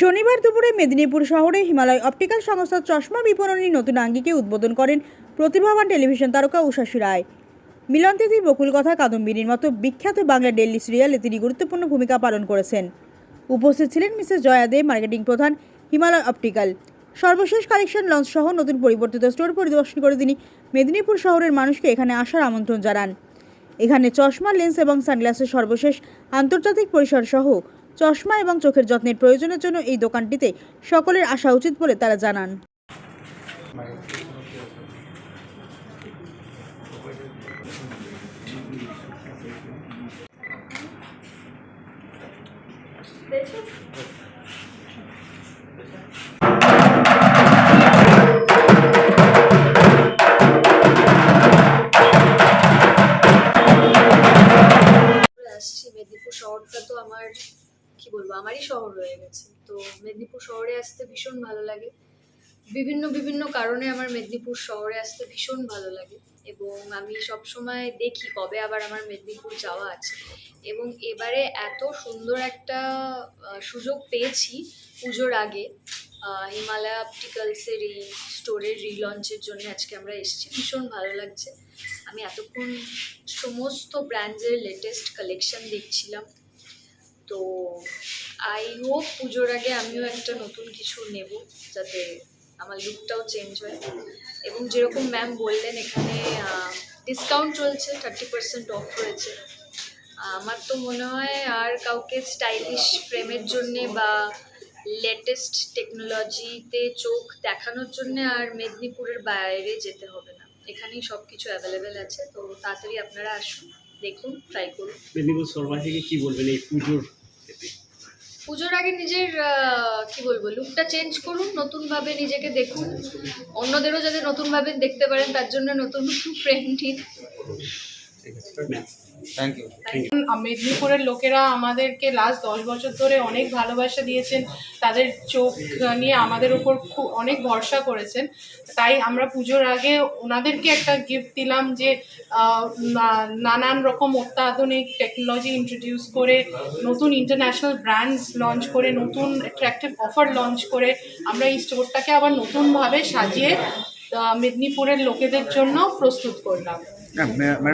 শনিবার দুপুরে মেদিনীপুর শহরে হিমালয় অপটিক্যাল সংস্থার চশমা বিপণনী নতুন আঙ্গিকে উদ্বোধন করেন প্রতিভাবান টেলিভিশন তারকা উষাশী রায়। মিলনতিথি বকুল কথা কাদম্বিনীর মতো বিখ্যাত বাংলা ডেইলি সিরিয়ালে তিনি গুরুত্বপূর্ণ ভূমিকা পালন করেছেন। উপস্থিত ছিলেন মিসেস জয়া দে, মার্কেটিং প্রধান, হিমালয় অপটিক্যাল। সর্বশেষ কালেকশন লঞ্চ সহ নতুন পরিবর্তিত স্টোর পরিদর্শন করে তিনি মেদিনীপুর শহরের মানুষকে এখানে আসার আমন্ত্রণ জানান। এখানে চশমা, লেন্স এবং সানগ্লাসের সর্বশেষ আন্তর্জাতিক পরিসর সহ চশমা এবং চোখের যত্নের প্রয়োজনের জন্য এই দোকানটিতে সকলের আসা উচিত বলে তারা জানান। আসছি মেদিনীপুর শহরটা তো আমার কি বলব, আমারই শহর হয়ে গেছে। তো মেদিনীপুর শহরে আসতে ভীষণ ভালো লাগে। বিভিন্ন বিভিন্ন কারণে আমার মেদিনীপুর শহরে আসতে ভীষণ ভালো লাগে। এবং আমি সব সময় দেখি কবে আবার আমার মেদিনীপুর যাওয়া আছে। এবং এবারে এত সুন্দর একটা সুযোগ পেয়েছি পুজোর আগে। হিমালয়া অপটিক্যালসের এই স্টোরের রিলঞ্চের জন্য আজকে আমরা এসেছি। ভীষণ ভালো লাগছে। আমি এতক্ষণ সমস্ত ব্র্যান্ডের লেটেস্ট কালেকশন দেখছিলাম। তো আই হোপ পুজোর আগে আমিও একটা নতুন কিছু নেব যাতে আমার লুকটাও চেঞ্জ হয়। এবং যেরকম ম্যাম বললেন এখানে ডিসকাউন্ট চলছে থার্টি পার্সেন্ট অফ রয়েছে আমার তো মনে হয় আর কাউকে স্টাইলিশ ফ্রেমের জন্যে বা লেটেস্ট টেকনোলজিতে চোখ দেখানোর জন্য আর মেদিনীপুরের বাইরে যেতে হবে না। এখানেই সব কিছু অ্যাভেলেবেল আছে, তো তাড়াতাড়ি আপনারা আসুন। দেখুন ট্রাই করুন। মেদিনীপুর সর্বাধিকে কি বলবেন এই পুজোর পুজোর আগে নিজের কি বলব লুকটা চেঞ্জ করুন নতুনভাবে নিজেকে দেখুন। অন্যদেরও যাতে নতুনভাবে দেখতে পারেন তার জন্য নতুন ফ্রেন্ড নিন। থ্যাংক ইউ মেদিনীপুরের লোকেরা আমাদেরকে লাস্ট দশ বছর ধরে অনেক ভালোবাসা দিয়েছেন। তাদের চোখ নিয়ে আমাদের ওপর খুব অনেক ভরসা করেছেন। তাই আমরা পুজোর আগে ওনাদেরকে একটা গিফট দিলাম যে না- নানান রকম অত্যাধুনিক টেকনোলজি ইন্ট্রোডিউস করে নতুন ইন্টারন্যাশনাল ব্র্যান্ডস লঞ্চ করে নতুন অ্যাট্রাকটিভ অফার লঞ্চ করে আমরা এই স্টোরটাকে আবার নতুনভাবে সাজিয়ে মেদিনীপুরের লোকেদের জন্য প্রস্তুত করলাম। হ্যাঁ,